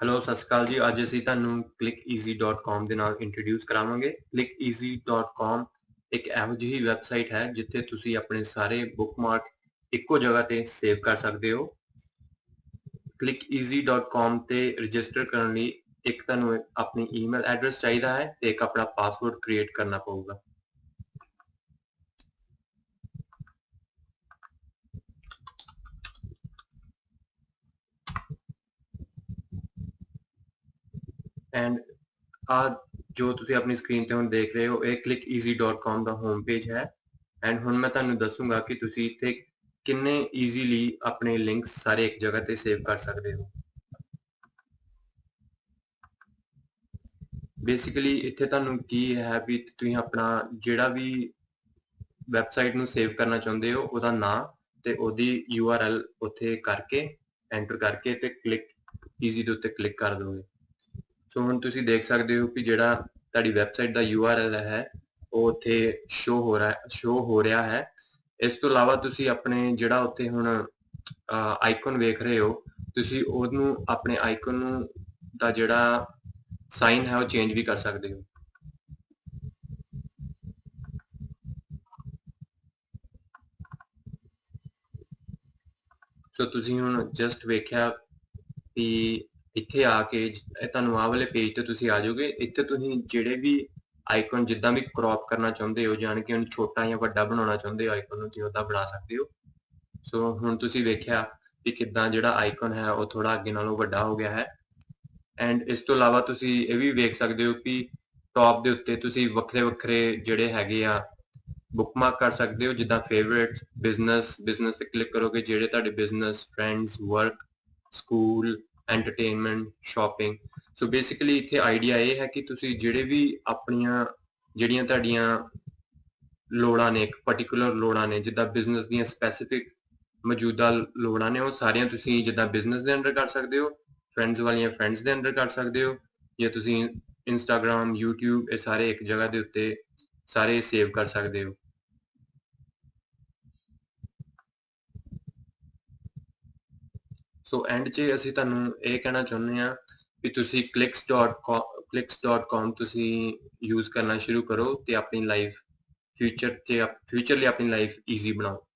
Hello ਸਤਿ ਸ਼੍ਰੀ ਅਕਾਲ ਜੀ। ਅੱਜ ਅਸੀਂ ਤੁਹਾਨੂੰ clickeasy.com ਦੇ ਨਾਲ ਇੰਟਰੋਡਿਊਸ ਕਰਾਵਾਂਗੇ। clickeasy.com ਇੱਕ ਇਹੋ ਜਿਹੀ ਵੈਬਸਾਈਟ ਹੈ, ਜਿੱਥੇ ਤੁਸੀਂ ਆਪਣੇ ਸਾਰੇ ਬੁੱਕਮਾਰਕ ਇੱਕੋ ਜਗ੍ਹਾ ਤੇ ਸੇਵ ਕਰ ਸਕਦੇ ਹੋ। clickeasy.com ਤੇ ਰਜਿਸਟਰ ਕਰਨ ਲਈ ਇੱਕ ਤੁਹਾਨੂੰ ਆਪਣੀ ਈਮੇਲ ਐਡਰੈਸ ਚਾਹੀਦਾ ਹੈ ਤੇ ਇੱਕ ਆਪਣਾ ਪਾਸਵਰਡ ਕ੍ਰੀਏਟ ਕਰਨਾ ਪਊਗਾ। ਐਂਡ ਆ ਜੋ ਤੁਸੀਂ ਆਪਣੀ ਸਕਰੀਨ ਤੇ ਹੁਣ ਦੇਖ ਰਹੇ ਹੋ, ਇਹ clickeasy.com ਦਾ ਹੋਮ ਪੇਜ ਹੈ। ਐਂਡ ਹੁਣ ਮੈਂ ਤੁਹਾਨੂੰ ਦੱਸੂਗਾ ਕਿ ਤੁਸੀਂ ਇੱਥੇ ਕਿੰਨੇ ਈਜ਼ੀਲੀ ਆਪਣੇ ਲਿੰਕਸ ਸਾਰੇ ਇੱਕ ਜਗ੍ਹਾ ਤੇ ਸੇਵ ਕਰ ਸਕਦੇ ਹੋ। ਬੇਸਿਕਲੀ ਇੱਥੇ ਤੁਹਾਨੂੰ ਕੀ ਹੈ ਵੀ ਤੁਸੀਂ ਆਪਣਾ ਜਿਹੜਾ ਵੀ ਵੈਬਸਾਈਟ ਨੂੰ ਸੇਵ ਕਰਨਾ ਚਾਹੁੰਦੇ ਹੋ, ਉਹਦਾ ਨਾਮ ਤੇ ਉਹਦੀ URL ਉੱਥੇ ਕਰਕੇ ਐਂਟਰ ਕਰਕੇ ਤੇ ਕਲਿੱਕ ਈਜ਼ੀ ਦੇ ਉੱਤੇ ਕਲਿੱਕ ਕਰ ਦੋਗੇ। ਸੋ ਹੁਣ ਤੁਸੀਂ ਦੇਖ ਸਕਦੇ ਹੋ ਕਿ ਜਿਹੜਾ ਤੁਹਾਡੀ ਵੈਬਸਾਈਟ ਦਾ URL ਹੈ, ਉਹ ਉੱਥੇ ਸ਼ੋ ਹੋ ਰਿਹਾ ਸ਼ੋ ਹੋ ਰਿਹਾ ਹੈ। ਇਸ ਤੋਂ ਇਲਾਵਾ ਤੁਸੀਂ ਆਪਣੇ ਜਿਹੜਾ ਉੱਥੇ ਹੁਣ ਆਈਕਨ ਵੇਖ ਰਹੇ ਹੋ, ਤੁਸੀਂ ਉਹਨੂੰ, ਆਪਣੇ ਆਈਕਨ ਨੂੰ ਦਾ ਜਿਹੜਾ ਸਾਈਨ ਹੈ, ਉਹ ਚੇਂਜ ਵੀ ਕਰ ਸਕਦੇ ਹੋ। ਸੋ ਤੁਸੀਂ ਹੁਣ ਜਸਟ ਵੇਖਿਆ ਕਿ ਇੱਥੇ ਆ ਕੇ ਤੁਹਾਨੂੰ ਆਹ ਵਾਲੇ ਪੇਜ ਤੇ ਤੁਸੀਂ ਆ ਜਾਓਗੇ, ਇੱਥੇ ਤੁਸੀਂ ਜਿਹੜੇ ਵੀ ਆਈਕਨ ਜਿੱਦਾਂ ਵੀ ਕ੍ਰੌਪ ਕਰਨਾ ਚਾਹੁੰਦੇ ਹੋ ਜਾਨ ਕਿ ਉਹਨੂੰ ਛੋਟਾ ਜਾਂ ਵੱਡਾ ਬਣਾਉਣਾ ਚਾਹੁੰਦੇ ਹੋ ਆਈਕਨ ਨੂੰ, ਤੁਸੀਂ ਉਹਦਾ ਬਣਾ ਸਕਦੇ ਹੋ। ਸੋ ਹੁਣ ਤੁਸੀਂ ਵੇਖਿਆ ਕਿ ਕਿੱਦਾਂ ਜਿਹੜਾ ਆਈਕਨ ਹੈ, ਉਹ ਥੋੜਾ ਅੱਗੇ ਨਾਲੋਂ ਵੱਡਾ ਹੋ ਗਿਆ ਹੈ। ਐਂਡ ਇਸ ਤੋਂ ਇਲਾਵਾ ਤੁਸੀਂ ਇਹ ਵੀ ਵੇਖ ਸਕਦੇ ਹੋ ਕਿ ਟੌਪ ਦੇ ਉੱਤੇ ਤੁਸੀਂ ਵੱਖਰੇ ਵੱਖਰੇ ਜਿਹੜੇ ਹੈਗੇ ਆ ਬੁੱਕਮਾਰਕ ਕਰ ਸਕਦੇ ਹੋ, ਜਿੱਦਾਂ ਫੇਵਰਿਟ ਬਿਜ਼ਨਸ ਬਿਜ਼ਨਸ ਤੇ ਕਲਿੱਕ ਕਰੋਗੇ, ਜਿਹੜੇ ਤੁਹਾਡੇ business friends work school entertainment shopping so basically ਇੱਥੇ ਆਈਡੀਆ ਇਹ ਹੈ ਕਿ ਤੁਸੀਂ ਜਿਹੜੇ ਵੀ ਆਪਣੀਆਂ, ਜਿਹੜੀਆਂ ਤੁਹਾਡੀਆਂ ਲੋੜਾਂ ਨੇ, ਇੱਕ ਪਾਰਟਿਕੂਲਰ ਲੋੜਾਂ ਨੇ, ਜਿੱਦਾਂ ਬਿਜ਼ਨਸ ਦੀਆਂ ਸਪੈਸੀਫਿਕ ਮੌਜੂਦਾ ਲੋੜਾਂ ਨੇ, ਉਹ ਸਾਰੀਆਂ ਤੁਸੀਂ ਜਿੱਦਾਂ ਬਿਜ਼ਨਸ ਦੇ ਅੰਦਰ ਕਰ ਸਕਦੇ ਹੋ ਫਰੈਂਡਸ ਵਾਲੀਆਂ ਫਰੈਂਡਸ ਦੇ ਅੰਦਰ ਕਰ ਸਕਦੇ ਹੋ, ਜਾਂ ਤੁਸੀਂ ਇੰਸਟਾਗ੍ਰam YouTube, ਇਹ ਸਾਰੇ ਇੱਕ ਜਗ੍ਹਾ ਦੇ ਉੱਤੇ ਸਾਰੇ ਸੇਵ ਕਰ ਸਕਦੇ ਹੋ। ਸੋ ਐਂਡ 'ਚ ਅਸੀਂ ਤੁਹਾਨੂੰ ਇਹ ਕਹਿਣਾ ਚਾਹੁੰਦੇ ਆ ਵੀ ਤੁਸੀਂ clicks.com clicks.com ਤੁਸੀਂ ਯੂਜ਼ ਕਰਨਾ ਸ਼ੁਰੂ ਕਰੋ ਤੇ ਆਪਣੀ ਲਾਈਫ ਫਿਊਚਰ ਤੇ ਫਿਊਚਰ ਲਈ ਆਪਣੀ ਲਾਈਫ ਈਜ਼ੀ ਬਣਾਓ।